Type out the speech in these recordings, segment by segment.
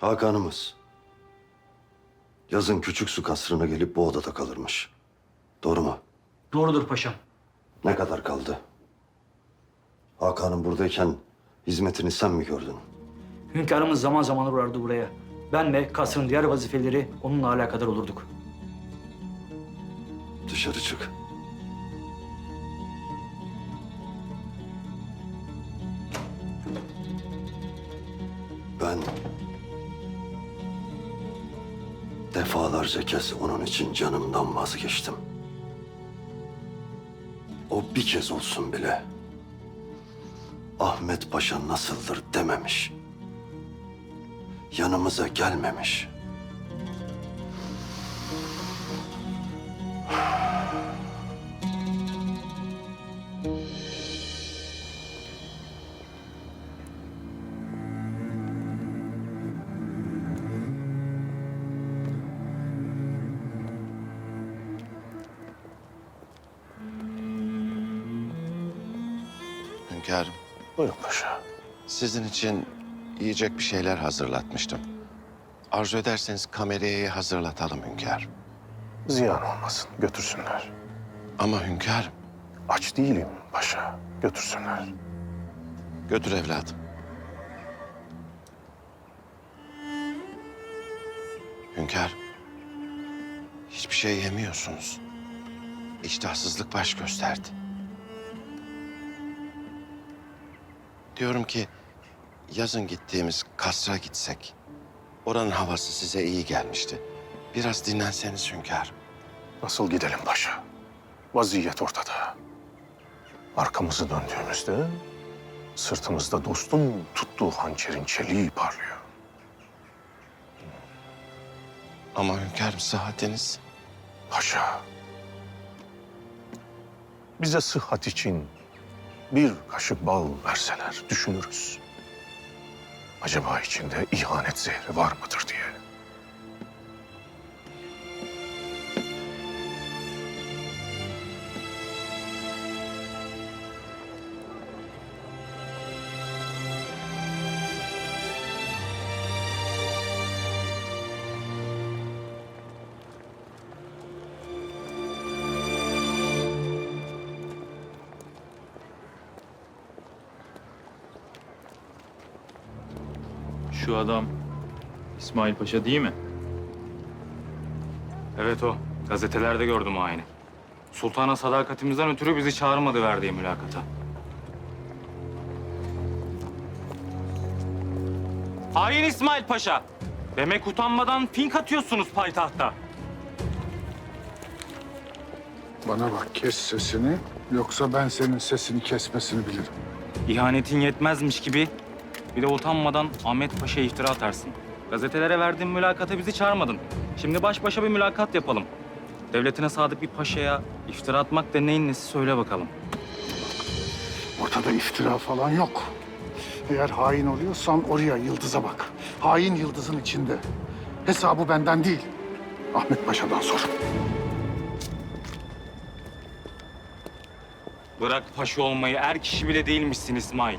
Hakan'ımız yazın küçük su kasrına gelip bu odada kalırmış. Doğru mu? Doğrudur paşam. Ne kadar kaldı? Hakan'ın buradayken hizmetini sen mi gördün? Hünkârımız zaman zaman uğrardı buraya. Ben ve kasrın diğer vazifeleri onunla alakadar olurduk. Dışarı çık. Ben defalarca kez onun için canımdan vazgeçtim. O bir kez olsun bile Ahmet Paşa nasıldır dememiş. Yanımıza gelmemiş. Hünkârım, Buyurun paşa. sizin için yiyecek bir şeyler hazırlatmıştım. Arzu ederseniz kamerayı hazırlatalım hünkârım. Ziyan olmasın. Götürsünler. Ama hünkârım, Aç değilim paşa. Götürsünler. götür evladım. Hünkârım, hiçbir şey yemiyorsunuz. İştahsızlık baş gösterdi. Diyorum ki yazın gittiğimiz kasra gitsek. Oranın havası size iyi gelmişti. Biraz dinlenseniz hünkârım. Nasıl gidelim paşa? Vaziyet ortada. Arkamızı döndüğümüzde sırtımızda dostum tuttuğu hançerin çeliği parlıyor. Ama hünkârım sıhhatiniz... Paşa. Bize sıhhat için bir kaşık bal verseler düşünürüz. Acaba içinde ihanet zehri var mıdır diye. Şu adam İsmail Paşa değil mi? Evet o. Gazetelerde gördüm aynı. Sultana sadakatimizden ötürü bizi çağırmadı verdiği mülakata. Hain İsmail Paşa! Demek utanmadan fink atıyorsunuz payitahta. Bana bak kes sesini yoksa ben senin sesini kesmesini bilirim. İhanetin yetmezmiş gibi bir de utanmadan Ahmet Paşa'ya iftira atarsın. Gazetelere verdiğin mülakata bizi çağırmadın. Şimdi baş başa bir mülakat yapalım. Devletine sadık bir paşaya iftira atmak da neyin nesi söyle bakalım. Ortada iftira falan yok. Eğer hain oluyorsan oraya yıldıza bak. Hain yıldızın içinde. Hesabı benden değil. Ahmet Paşa'dan sor. Bırak paşa olmayı er kişi bile değilmişsin İsmail.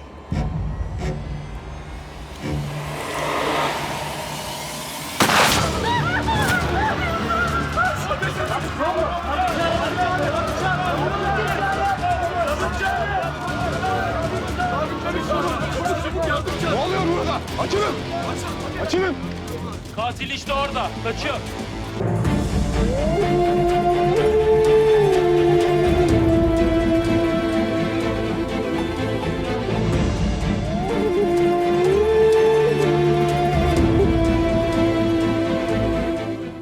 Katil işte orada. Kaçıyor.